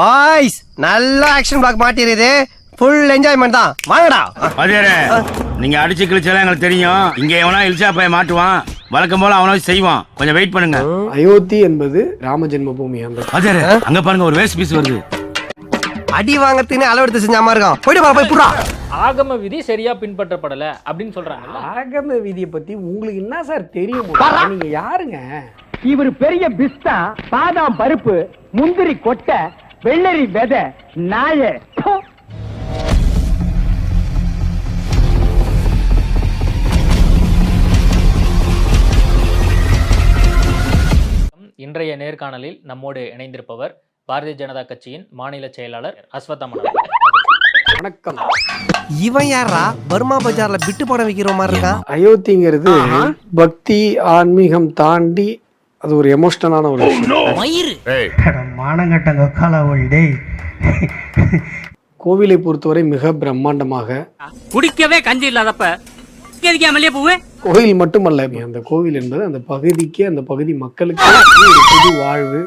Boys நல்ல action block மாட்டிருது full enjoyment தான். வாங்கடா. அதே நீங்க அடிச்சு கிழிச்சாலும் எங்களுக்கு தெரியும். இங்க எவனா இழிச்சா போய் மாட்டுவான். வழக்கம் போல அவனாவது செய்வான். கொஞ்சம் வெயிட் பண்ணுங்க. அயோத்தி என்பது ராம ஜென்மபூமி அதே அங்க பாருங்க ஒரு வேஸ்ட் பீஸ் வருது. அடி வாங்கறதுன்னு அளவெடுத்து செஞ்ச மாதிரி இருக்கும். போயிட்டு போய் புடுறா. ஆகம விதி சரியா பின்பற்றப்படல அப்படின்னு சொல்றாங்கல்ல. ஆகம விதியை பத்தி உங்களுக்கு என்ன சார் தெரியும்? நீங்க யாருங்க? இவர் பெரிய பிஸ்தா பாதாம் பருப்பு முந்திரி கொட்டை வெள்ளரி விதை நாய இன்றைய நேர்காணலில் நம்மோடு இணைந்திருப்பவர் பாரதிய ஜனதா கட்சியின் மாநில செயலாளர் அஸ்வத்தாமன் அவர்கள். வணக்கம். இவன் யாரா? பர்மா பஜார்ல பிட்டு படம் விக்கிற மாதிரி இருக்கான் அயோத்திங்கிறது பக்தி ஆன்மீகம் தாண்டி அது ஒரு எமோஷனலான ஒரு விஷயம். மானங்கட்டங்க காலாவழி டேய். கோவிலை பொறுத்தவரை மிக பிரம்மாண்டமாக. குடிக்கவே கஞ்சி இல்லாதப்ப கோயில் மட்டுமல்ல அந்த கோவில் என்பது அந்த பகுதிக்கு அந்த பகுதி மக்களுக்கு ஒரு புது வாழ்வு.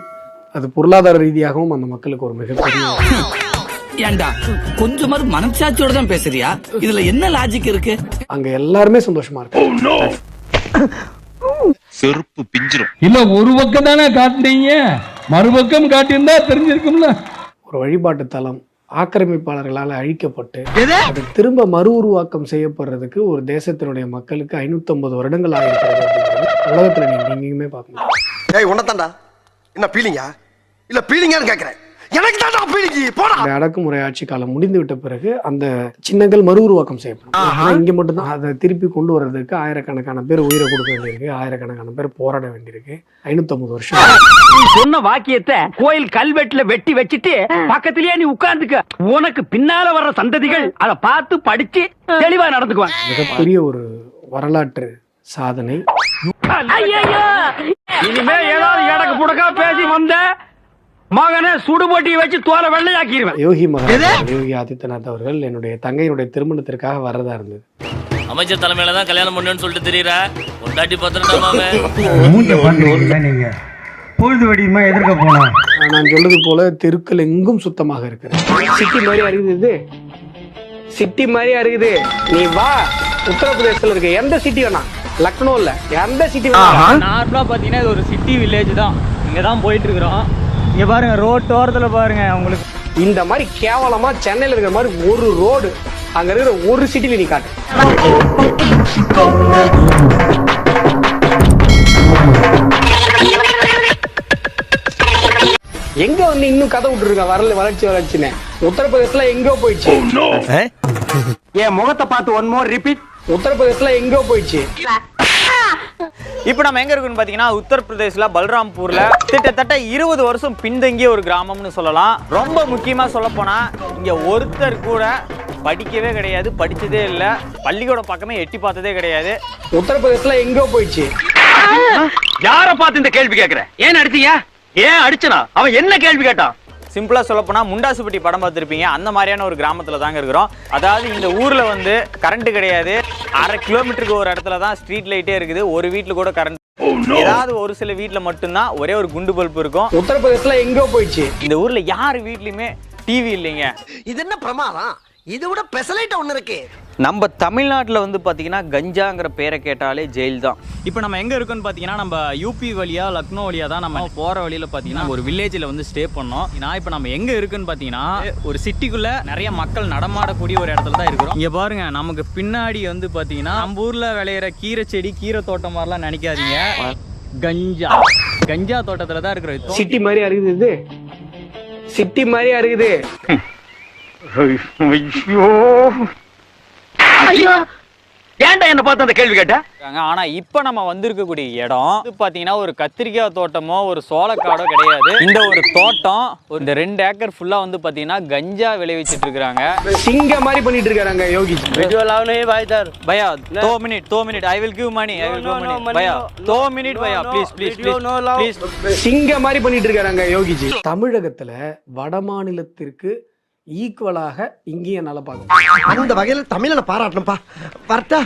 அது பொருளாதார ரீதியாகவும் அந்த மக்களுக்கு ஒரு மிகப்பெரிய ஏண்டா கொஞ்சமாவது மனசாட்சியோட தான் பேசுறியா? இதுல என்ன லாஜிக் இருக்கு? அங்க எல்லாருமே சந்தோஷமா இருக்கு செருப்பு பிஞ்சிரும். இல்ல ஒரு பக்கம் தானே காட்டுனீங்க? மறுபக்கம் காட்டியிருந்தா தெரிஞ்சிருக்கும்ல. ஒரு வழிபாட்டு தலம் ஆக்கிரமிப்பாளர்களால் அழிக்கப்பட்டு அது திரும்ப மறு உருவாக்கம் செய்யப்படுறதுக்கு ஒரு தேசத்தினுடைய மக்களுக்கு 550 வருடங்கள் ஆகிருக்கிறது அப்படிங்கிறது உலகத்துல நீங்க எங்கேயுமே பார்க்க முடியாது. ஏய் உன்னதாண்டா என்ன பீலிங்கா இல்ல பீலிங்கான்னு கேக்குறேன். எனக்கு தாண்டா பீலிங்கி போடா. இந்த அடக்குமுறை ஆட்சி காலம் முடிந்து விட்ட பிறகு அந்த சின்னங்கள் மறு உருவாக்கம் செய்யப்படும் ஆனா இங்க மட்டும்தான். அதை திருப்பி கொண்டு வர்றதுக்கு ஆயிரக்கணக்கான பேர் உயிரை கொடுக்க வேண்டியிருக்கு ஆயிரக்கணக்கான பேர் போராட வேண்டியிருக்கு. 550 வருஷம். நீ சொன்ன வாக்கியத்தை கோயில் கல்வெட்டுல வெட்டி வச்சிட்டு பக்கத்திலேயே நீ உட்கார்ந்துக்க. உனக்கு பின்னால வர்ற சந்ததிகள் அதை பார்த்து படிச்சு தெளிவா நடந்துக்குவாங்க. மிகப்பெரிய ஒரு வரலாற்று சாதனை! இனிமே ஏதாவது எடக்கு புடக்கா பேசி வந்த மகனை சுடுபொட்டியை வச்சு தோலை வெள்ளையாக்கிடுவேன் யோகி மகாராஜ் யோகி ஆதித்யநாத் அவர்கள் என்னுடைய தங்கையினுடைய திருமணத்திற்காக வரதா இருந்தது. அமைச்சர் தலைமையில தான் கல்யாணம் பண்ணுன்னு சொல்லிட்டு தெரியற? மூஞ்ச பண்றீங்களா நீங்க பொழுது வடிவமா எதிர்க்க போனா? நான் சொல்றது போல தெருக்கள் எங்கும் சுத்தமாக இருக்கிறது. சிட்டி மாதிரி இருக்குது சிட்டி மாதிரி இருக்குது நீ வா. உத்தரப்பிரதேசத்துல இருக்க எந்த சிட்டி வேணா. லக்னோ இல்ல எந்த சிட்டி வேணா. நார்மலா பாத்தீங்கன்னா இது ஒரு சிட்டி வில்லேஜ் தான். இங்க தான் போயிட்டு இருக்கிறோம். இங்க பாருங்க ரோட்டோரத்துல பாருங்க உங்களுக்கு. இந்த மாதிரி கேவலமா சென்னையில இருக்கிற மாதிரி ஒரு ரோடு அங்க இருக்கிற ஒரு சிட்டில நீ காட்டு. எங்க வந்து இன்னும் கதை விட்டு இருக்க வரல வளர்ச்சி வளர்ச்சின்னு உத்தரப்பிரதேசத்துல எங்கோ போயிடுச்சு. என் முகத்தை பார்த்து ஒன் மோர் ரிப்பீட் உத்தரப்பிரதேசத்துல எங்கோ போயிடுச்சு. இப்போ நம்ம எங்க இருக்குன்னு பாத்தீங்கன்னா உத்தரப்பிரதேஷ்ல பல்ராம்பூர்ல கிட்டத்தட்ட இருபது வருஷம் பின்தங்கிய ஒரு கிராமம்னு சொல்லலாம். ரொம்ப முக்கியமா சொல்ல போனா இங்க ஒருத்தர் கூட படிக்கவே கிடையாது படிச்சதே இல்ல. பள்ளிக்கூட பக்கமே எட்டி பார்த்ததே கிடையாது. உத்தரப்பிரதேசத்துல எங்கோ போயிடுச்சு. யார பார்த்து இந்த கேள்வி கேக்குற? ஏன் அடிச்சீங்க? ஏன் அடிச்சனா? அவன் என்ன கேள்வி கேட்டான்? சிம்பிளா சொல்ல போனா முண்டாசுப்பட்டி படம் பார்த்திருப்பீங்க. அந்த மாதிரியான ஒரு கிராமத்துல தாங்க இருக்கிறோம். அதாவது இந்த ஊர்ல வந்து கரண்ட் கிடையாது. அரை கிலோமீட்டருக்கு ஒரு இடத்துல தான் ஸ்ட்ரீட் லைட்டே இருக்குது. ஒரு வீட்ல கூட கரண்ட் ஏதாவது ஒரு சில வீட்ல மட்டும்தான் ஒரே ஒரு குண்டு பல்ப் இருக்கும். உத்தரப்பிரதேசத்துல எங்கோ போயிடுச்சு. இந்த ஊர்ல யார் வீட்லயுமே டிவி இல்லைங்க. இது என்ன பிரமாதம்? இது விட பெசலைட்ட ஒண்ணு இருக்கு. நம்ம தமிழ்நாட்டில் வந்து பார்த்தீங்கன்னா கஞ்சாங்கிற பேரை கேட்டாலே ஜெயில் தான் இப்போ நம்ம எங்கே இருக்கோம்னு பார்த்தீங்கன்னா நம்ம யூபி வழியா லக்னோ வழியா தான் நம்ம போகிற வழியில் பார்த்தீங்கன்னா ஒரு வில்லேஜில் வந்து ஸ்டே பண்ணோம். நான் இப்போ நம்ம எங்கே இருக்குன்னு பார்த்தீங்கன்னா ஒரு சிட்டிக்குள்ளே நிறைய மக்கள் நடமாடக்கூடிய ஒரு இடத்துல தான் இருக்கிறோம். இங்கே பாருங்க நமக்கு பின்னாடி வந்து பார்த்தீங்கன்னா நம்ம ஊரில் விளையிற கீரை செடி கீரை தோட்டம் மாதிரிலாம் நினைக்காதீங்க. கஞ்சா. கஞ்சா தோட்டத்தில் தான் இருக்கிறோம். சிட்டி மாதிரி இருக்குது சிட்டி மாதிரியா இருக்குது? ஐயோ. ஐயோ. ஏன்டா என்ன பார்த்து அந்த கேள்வி கேட்டா? ஆனா இப்ப நம்ம வந்திருக்கக்கூடிய இடம் பாத்தீங்கன்னா ஒரு கத்திரிக்காய் தோட்டமோ ஒரு சோளக்காடோ கிடையாது. இந்த ஒரு தோட்டம் இந்த ரெண்டு ஏக்கர் ஃபுல்லா வந்து பாத்தீங்கன்னா கஞ்சா விளைவிச்சிட்டு இருக்காங்க சிங்க மாதிரி பண்ணிட்டு இருக்காங்க Yogi. விஜுவலாவே bhai sir bhaiya two minute two minute I will give money I will bhaiya two minute bhaiya please please please please மாதிரி பண்ணிட்டு இருக்காங்க யோகிஜி. தமிழகத்துல வட மாநிலத்திற்கு ஈக்குவலாக இங்கேயும் என்னால பார்க்க அந்த வகையில தமிழனை பாராட்டணும்பா. வரட்டா.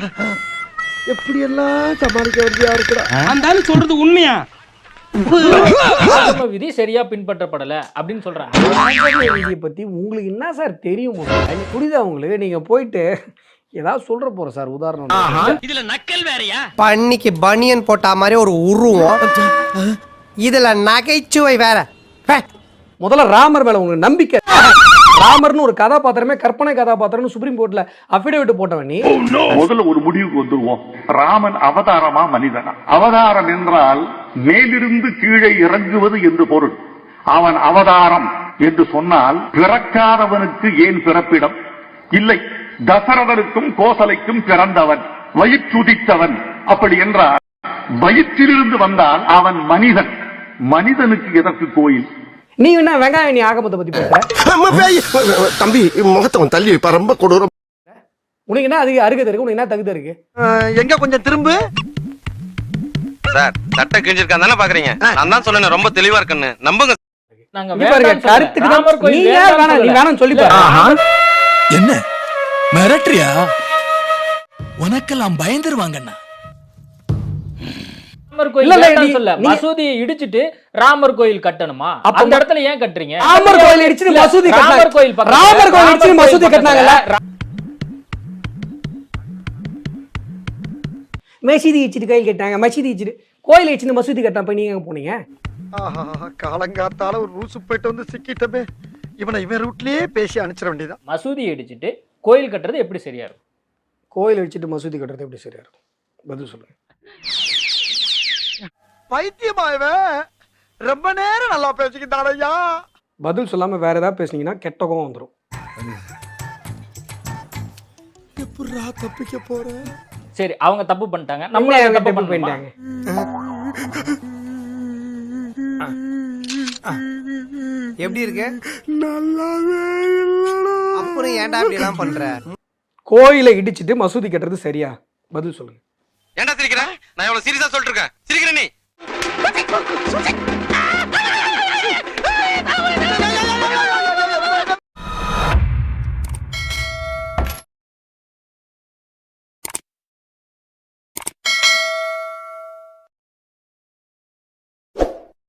எப்படி எல்லாம் சமாளிக்க வேண்டியா இருக்கிறா அந்த சொல்றது உண்மையா? விதி சரியா பின்பற்றப்படல அப்படின்னு சொல்றாங்க. விதியை பத்தி உங்களுக்கு என்ன சார் தெரியும்? புரியுதா உங்களுக்கு? நீங்க போயிட்டு ஏதாவது சொல்ற போற சார் உதாரணம். இதுல நக்கல் வேறயா? பன்னிக்கு பனியன் போட்டா மாதிரி ஒரு உருவம். இதுல நகைச்சுவை வேற. முதல்ல ராமர் மேல உங்களுக்கு நம்பிக்கை. ராமர்னு ஒரு கதாபாத்திரமே கற்பனை கதாபாத்திரம்னு சுப்ரீம் கோர்ட்ல அபிடவிட் போட்டவன் நீ. முதல்ல ஒரு முடிவுக்கு வந்துருவோம். ராமன் அவதாரமா மனிதனா? அவதாரம் என்றால் மேலிருந்து கீழே இறங்குவது என்று பொருள். அவன் அவதாரம் என்று சொன்னால் பிறக்காதவனுக்கு ஏன் பிறப்பிடம்? இல்லை தசரதனுக்கும் கோசலைக்கும் பிறந்தவன் வயிற்றுதித்தவன். அப்படி என்றால் வயிற்றிலிருந்து வந்தால் அவன் மனிதன். மனிதனுக்கு எதற்கு கோயில்? நீ என்ன வெங்காயம் நீ ஆகமத்தை பத்தி பேசுற? தம்பி முகத்தை தள்ளி வைப்பா ரொம்ப கொடூரம். உனக்கு என்ன அதுக்கு அருகதை இருக்கு? உனக்கு என்ன தகுதி இருக்கு? எங்க கொஞ்சம் திரும்பு. சார் சட்டை கிழிஞ்சிருக்கான் தானே பாக்குறீங்க? நான் தான் சொன்னேன் ரொம்ப தெளிவா இருக்குன்னு. நம்புங்க. கருத்துக்கு தான் நீ வேணாம் நீ. வேணாம்னு சொல்லி என்ன? மிரட்டுறியா? உனக்கெல்லாம் பயந்துருவாங்கண்ணா. ராமர் கோயில் சொல்ல. மசூதியை இடிச்சிட்டு ராமர் கோயில் கட்டணுமா? அப்ப அந்த இடத்துல ஏன் கட்டுறீங்க? ராமர் கோயில் இடிச்சுட்டு மசூதி ராமர். கோயில் ராமர் கோயில் இடிச்சுட்டு மசூதி கட்டினாங்கல்ல? மசீதி இடிச்சிட்டு கோயில் கட்டாங்க மசீதி இடிச்சிட்டு கோயில் இடிச்சிட்டு மசூதி கட்டினா போய் நீங்க எங்க போனீங்க? ஆஹா காலங்காத்தால ஒரு ரூசு போயிட்டு வந்து சிக்கிட்டமே. இவனை இவன் ரூட்லயே பேசி அனுப்பிச்சிட வேண்டியதான் மசூதியை இடிச்சிட்டு கோயில் கட்டுறது எப்படி சரியா இருக்கும்? கோயில் இடிச்சிட்டு மசூதி கட்டுறது எப்படி சரியா இருக்கும்? பதில் சொல்லுங்க. பைத்தியமா இவன் ரொம்ப நேரம் நல்லா பேசிக்கிட்டான் ஐயா பதில் சொல்லாம வேற ஏதாவது பேசுனீங்கன்னா கெட்ட கோவம் வந்துரும். எப்படா தப்பிக்க போறேன் சரி அவங்க தப்பு பண்ணிட்டாங்க. நம்மள அவங்க தப்பு பண்ணிட்டாங்க பண்ணிட்டாங்க எப்படி இருக்கு? அப்புறம் ஏன்டா இப்படி எல்லாம் பண்ற? கோயிலை இடிச்சிட்டு மசூதி கட்டுறது சரியா? பதில் சொல்லுங்க. ஏன்டா சிரிக்கிற? நான் எவ்வளவு சீரியஸா சொல்லிட்டு இருக்கேன். சிரிக்கிற நீ? 出去出去